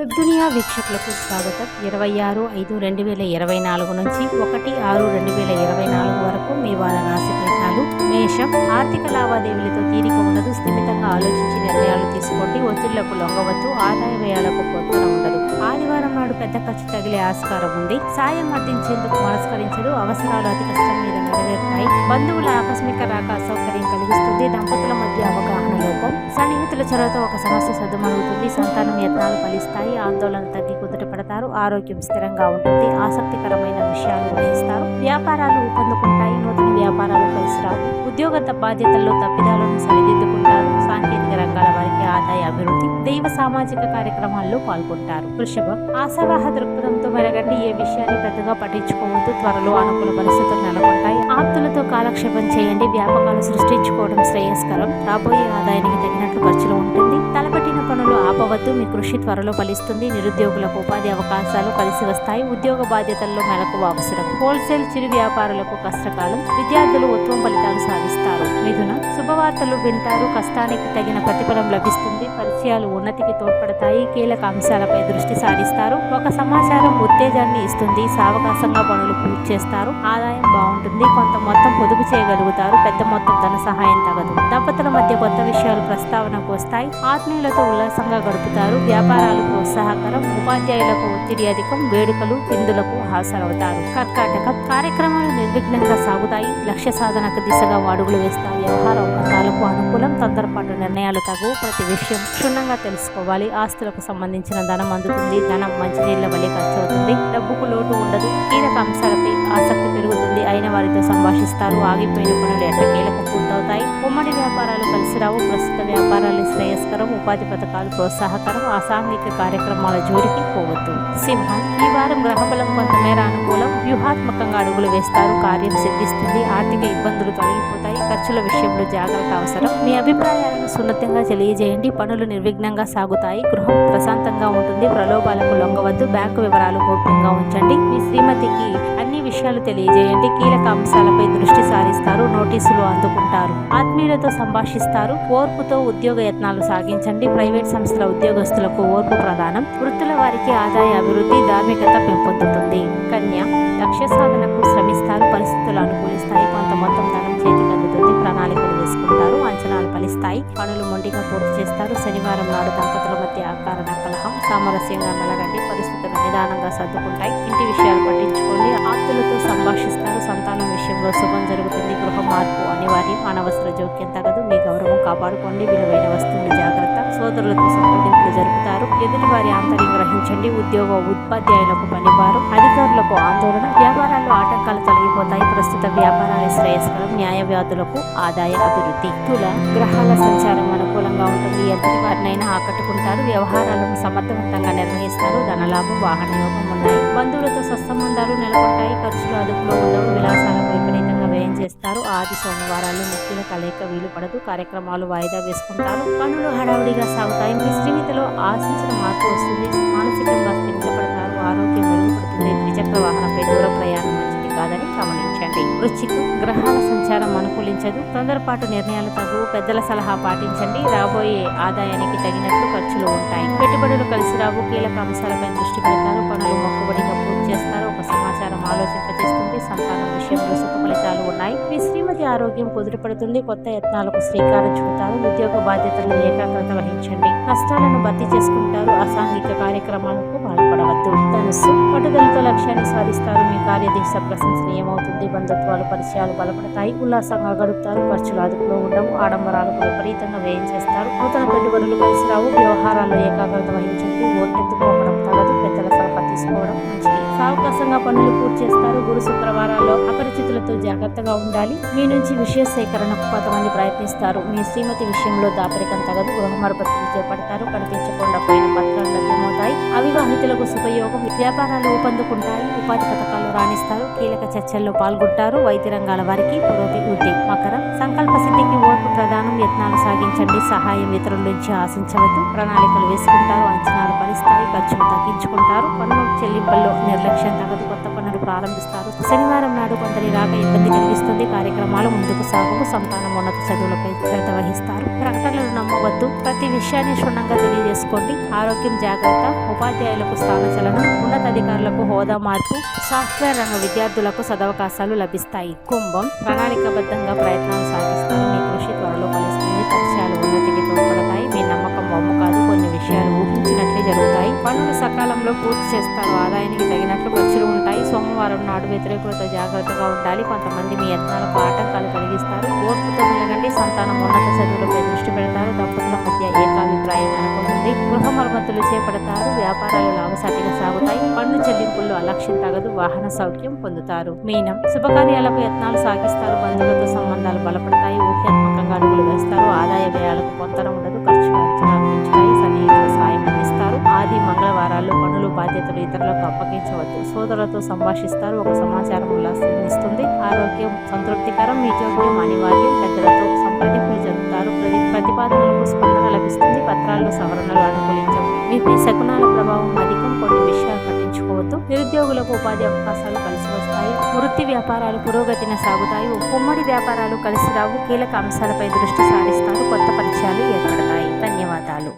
వెబ్దునియా వీక్షకులకు స్వాగతం. ఇరవై ఆరు ఐదు రెండు వేల ఇరవై నాలుగు నుంచి ఒకటి ఆరు రెండు వేల ఇరవై నాలుగు వరకు మీ వార రాశి ఫలితాలు మేషం ఆర్థిక లావాదేవీలతో తీరిక ఉండదు. స్థిమితంగా ఆలోచించి నిర్ణయాలు తీసుకోండి. ఒత్తిళ్ళకు లొంగవద్దు. ఆదాయ వ్యయాలకు పొందన ఉండదు. ఆదివారం నాడు పెద్ద ఖర్చు తగిలే ఆస్కారం ఉంది. సాయం అందించేందుకు మనస్కరించడు. అవసరాలు అతి కష్టం మీద నెరవేరుతాయి. బంధువుల ఆకస్మిక రాక అసౌకర్యం కలిగిస్తుంది. దంపతుల మధ్య అవగాహన లోపం సన్నిహితుల చొరవతో ఒక సమస్య సద్దుమణుగుతుంది సంతానం యత్నాలు ఫలిస్తాయి. ఆందోళన తగ్గి కుదుట పడతారు. ఆరోగ్యం స్థిరంగా ఉంటుంది. ఆసక్తికరమైన విషయాలు గ్రహిస్తారు. వ్యాపారాలు ఊపందుకుంటాయి. నూతన వ్యాపారాలు కలిసి రావు ఉద్యోగత బాధ్యతల్లో తప్పిదాలను సరిదిద్దుకుంటారు. సాంకేతిక రంగాల వారికి ఆదాయ అభివృద్ధి దైవ సామాజిక కార్యక్రమాల్లో పాల్గొంటారు. వృషభం ఆశావాహ దృక్పథంతో మెరగండి. ఏ విషయాన్ని పెద్దగా పట్టించుకోవద్దు. త్వరలో అనుకూల పరిస్థితులు నెలకొంటాయి. ఆప్తులతో కాలక్షేపం చేయండి. వ్యాపకాలు సృష్టించుకోవడం శ్రేయస్కరం. రాబోయే ఆదాయానికి తగినట్లు ఖర్చులు ఉంటుంది. పనులు మీ కృషి త్వరలో ఫలిస్తుంది. నిరుద్యోగులకు ఉపాధి అవకాశాలు కలిసి వస్తాయి. ఉద్యోగ బాధ్యతల్లో మెలకు అవసరం. హోల్సేల్ చిరు వ్యాపారులకు కష్టకాలం. విద్యార్థులు ఉత్తమ ఫలితాలు సాధిస్తారు. మిథున శుభవార్తలు వింటారు. కష్టానికి తగిన ప్రతిఫలం లభిస్తుంది. పరిచయాలు ఉన్నతికి తోడ్పడతాయి. కీలక అంశాలపై దృష్టి సారిస్తారు. ఒక సమాచారం ఉత్తేజాన్ని ఇస్తుంది. సావకాశంగా పనులు పూర్తి చేస్తారు. ఆదాయం బాగుంటుంది. కొంత మొత్తం పొదుపు చేయగలుగుతారు. పెద్ద మొత్తం ధన సహాయం తగదు. దంపతుల మధ్య కొత్త విషయాలు ప్రస్తావనకు వస్తాయి. ఆత్మీయులతో ఉల్లాసంగా గడుపుతారు వ్యాపారాలు ప్రోత్సాహకరం ఉపాధ్యాయులకు ఒత్తిడి అధికం వేడుకలు విందులకు హాజరవుతారు. కర్కాటకం కార్యక్రమాలు నిర్విఘ్నంగా సాగుతాయి. లక్ష్య సాధనకు దిశగా అడుగులు వేస్తారు. వ్యవహార అవకాశాలకు అనుకూలం తొందరపాటు నిర్ణయాలు తగు ప్రతి విషయం క్షుణ్ణంగా తెలుసుకోవాలి. ఆస్తులకు సంబంధించిన ధనం అందుతుంది. ధనం మంచినీళ్ళ వలె ఖర్చు అవుతుంది డబ్బుకు లోటు ఉండదు. కీలక అంశాలపై ఆసక్తి పెరుగుతుంది. అయిన వారితో సంభాషిస్తారు. ఆగిపోయిన పనులు ఎట్టకేలకు పూర్తవుతాయి. ఉమ్మడి వ్యాపారాలు కలిసి రావు. ప్రస్తుత వ్యాపారాలు శ్రేయస్కరం ఉపాధి పథకాలు ప్రోత్సాహకరం అసాంఘిక కార్యక్రమాల జోలికి పోవద్దు. సింహం ఈ వారం గ్రహబలం కొంతమేర అనుకూలం వ్యూహాత్మకంగా అడుగులు వేస్తారు కార్యం సిద్ధిస్తుంది ఆర్థిక ఇబ్బందులు తొలగిపోతాయి ఖర్చుల విషయంలో జాగ్రత్త అవసరం. మీ అభిప్రాయాలను సున్నితంగా తెలియజేయండి పనులు నిర్విఘ్నంగా సాగుతాయి గృహం ప్రశాంతంగా ఉంటుంది ప్రలోభాలకు లొంగవద్దు బ్యాంకు వివరాలు గోప్యంగా ఉంచండి. మీ శ్రీమతికి అన్ని విషయాలు తెలియజేయండి. కీలక అంశాలపై దృష్టి సారిస్తారు. నోటీసులు అందుకుంటారు. ఆత్మీయులతో సంభాషిస్తారు. ఓర్పుతో ఉద్యోగ యత్నాలు సాగించండి. ప్రైవేట్ సంస్థల ఉద్యోగస్తులకు ఓర్పు ప్రధానం వృత్తుల వారికి ఆదాయ అభివృద్ధి ధార్మికత పెంపొందుతుంది. కన్య లక్ష్య సాధనకు శ్రమిస్తారు. చేసుకుంటారు అంచనాలు ఫలిస్తాయి. పనులు మొండిగా పూర్తి చేస్తారు. శనివారం నాడు దంపతుల మధ్య ఆకారణ కలహం సామరస్యంగా మెలగండి. పరిస్థితులు నిదానంగా సర్దుకుంటాయి. ఇంటి విషయాలు పట్టించుకోండి. ఆప్తులతో సంభాషిస్తారు. సంతానం విషయంలో శుభం జరుగుతుంది. గృహ మార్పు అనివార్యం. అనవసర జోక్యం తగదు. మీ గౌరవం కాపాడుకోండి. విలువైన వస్తువులు జాగ్రత్త. సోదరులతో సంప్రదింపులు జరుపుతారు. ఎదుటి వారి ఆంతర్యం గ్రహించండి. ఉద్యోగ ఉపాధ్యాయులకు పనివారు. అధికారులకు ఆందోళన. వ్యాపారాల్లో ఆటంకాలు తొలగిపోతాయి. ప్రస్తుత వ్యాపారాలు శ్రేయస్కరం న్యాయ వ్యాధులకు ఆదాయ అభివృద్ధి. తుల గ్రహాల సంచారం అనుకూలంగా ఉంటుంది. ఎదుటి వారినైనా ఆకట్టుకుంటారు వ్యవహారాలను సమర్థవంతంగా నిర్వహిస్తారు ధనలాభం వాహన యోగం ఉన్నాయి. బంధువులతో సత్సంబంధాలు నెలకొంటాయి. ఖర్చులు అదుపులో ఉండవు. విలాసాలకు విపరీతంగా వ్యయం చేస్తారు. ఆది సోమవారాలు ముఖ్యుల కలయిక వీలు పడదు. కార్యక్రమాలు వాయిదా వేసుకుంటారు. పనులు హడావుడిగా సాగుతాయి. మీ శ్రీమితిలో ఆశించిన మార్పు వస్తుంది. మానసికంగా వృచ్చికు గ్రహాల సంచారం అనుకూలించదు. తొందరపాటు నిర్ణయాలు తగు పెద్దల సలహా పాటించండి. రాబోయే ఆదాయానికి తగినట్లు ఖర్చులు ఉంటాయి. పెట్టుబడులు కలిసి రావు. కీలక అంశాలపై దృష్టి పెడతారు. పనులు మొక్కుబడిగా చేస్తారు. ఒక సమాచారం ఆలోచింపజేస్తుంది. సంతానం విషయంలో సుఖ ఫలితాలు ఉన్నాయి. మీ శ్రీమతి ఆరోగ్యం కుదిరిపడుతుంది కొత్త యత్నాలకు శ్రీకారం చుడతారు ఉద్యోగ బాధ్యతలను ఏకాగ్రత వహించండి. కష్టాలను భర్తీ చేసుకుంటారు. అసాంఘిక కార్యక్రమాలకు పాల్పడవద్దు. ధనుస్సు పట్టుదలతో లక్ష్యాన్ని సాధిస్తారు. మీ కార్యదీక్ష ప్రశంసనీయమవుతుంది బంధుత్వాలు పరిచయాలు బలపడతాయి. ఉల్లాసంగా గడుపుతారు. ఖర్చులు అదుపులో ఉండవు. ఆడంబరాలకు విపరీతంగా వ్యయం చేస్తారు. నూతన పెట్టుబడులు కలిసి రావు. వ్యవహారాల్లో ఏకాగ్రత వహించండి. ఓటెత్తుకోవడం తగదు. పెద్దల సలహా తీసుకోవడం మంచిది. సావకాశంగా పనులు పూర్తి చేస్తారు గురు శుక్రవారాల్లో అపరిచితులతో జాగ్రత్తగా ఉండాలి. మీ నుంచి విషయ సేకరణకు కొంతమంది ప్రయత్నిస్తారు. మీ శ్రీమతి విషయంలో దాపరికం తగదు. గృహ మరపత్తులు చేపడతారు. కనిపించకుండా పోయిన పత్రాలు లభ్యమవుతాయి. అవివాహితులకు శుభయోగం. వ్యాపారాలు ఊపందుకుంటాయి ఉపాధి పథకాలు రాణిస్తారు. కీలక చర్చల్లో పాల్గొంటారు. వైద్య రంగాల వారికి పురోభివృద్ధి మకరం. సంకల్ప సిద్ధికి ఓర్పు ప్రధానం యత్నాలు సాగించండి సహాయం ఇతరుల నుంచి ఆశించవద్దు. ప్రణాళికలు వేసుకుంటారు. అంచనాలు ఫలిస్తాయి. ఖర్చులు తగ్గించుకుంటారు. పన్ను చెల్లింపుల్లో నిర్లక్ష్యం తగదు కొత్త ప్రారంభిస్తారు. శనివారం నాడు కొందరి రాక ఇబ్బంది కలిగిస్తుంది. కార్యక్రమాలు ముందుకు సాగు సంతానం ఉన్నత చదువులపై శ్రద్ధ వహిస్తారు. ప్రకటనలు నమ్మవద్దు. ప్రతి విషయాన్ని క్షుణ్ణంగా తెలియజేసుకోండి. ఆరోగ్యం జాగ్రత్త. ఉపాధ్యాయులకు స్థానచలనం ఉన్నతాధికారులకు హోదా మార్పు. సాఫ్ట్వేర్ రంగ విద్యార్థులకు సదవకాశాలు లభిస్తాయి. కుంభం ప్రణాళికబద్ధంగా ప్రయత్నాలు సాగిస్తారు. మీ కృషి త్వరలో ఫలిస్తుంది. పరిచయాలు ఉన్నతికి తోడ్పడతాయి. మీ నమ్మకం బొమ్మ కాదు కొన్ని విషయాలు ఊహించినట్లే జరుగుతాయి. పనులు సకాలంలో పూర్తి చేస్తారు. ఆదాయానికి తగినట్లు ఖర్చులు ఉంటాయి. సోమవారం నాడు వ్యతిరేకులతో జాగ్రత్తగా ఉండాలి. కొంతమంది మీ యత్నాలకు ఆటంకాలు కలిగిస్తారు. ఓర్పుతో మెలగండి సంతానం ఉన్నత చదువులపై దృష్టి పెడతారు. దంపతుల మధ్య ఏకాభిప్రాయం నెలకొంటుంది. గృహ మరమ్మతులు చేపడతారు. వ్యాపారాలు లాభసాటిగా సాగుతాయి. పన్ను చెల్లింపుల్లో అలక్ష్యం తగదు. వాహన సౌఖ్యం పొందుతారు. మీనం. శుభకార్యాలకు యత్నాలు సాగిస్తారు. బంధువులతో సంబంధాలు బలం సహోదరులతో సంభాషిస్తారు. ఒక సమాచారం ఉల్లాసిస్తుంది ఆరోగ్యం సంతృప్తికరం. మీ జోక్యం అనివార్యం. పెద్దలతో సంప్రదింపులు జరుపుతారు ప్రతి ప్రతిపాదనలకు స్పందన లభిస్తుంది. పత్రాల్లో సవరణలు అనుకూలించవు. మీపై శకునాల ప్రభావం అధికం. కొన్ని విషయాలు పట్టించుకోవద్దు. నిరుద్యోగులకు ఉపాధి అవకాశాలు కలిసి వస్తాయి. వృత్తి వ్యాపారాలు పురోగతిన సాగుతాయి. ఉమ్మడి వ్యాపారాలు కలిసి రావు. కీలక అంశాలపై దృష్టి సారిస్తారు. కొత్త పరిచయాలు ఏర్పడతాయి. ధన్యవాదాలు.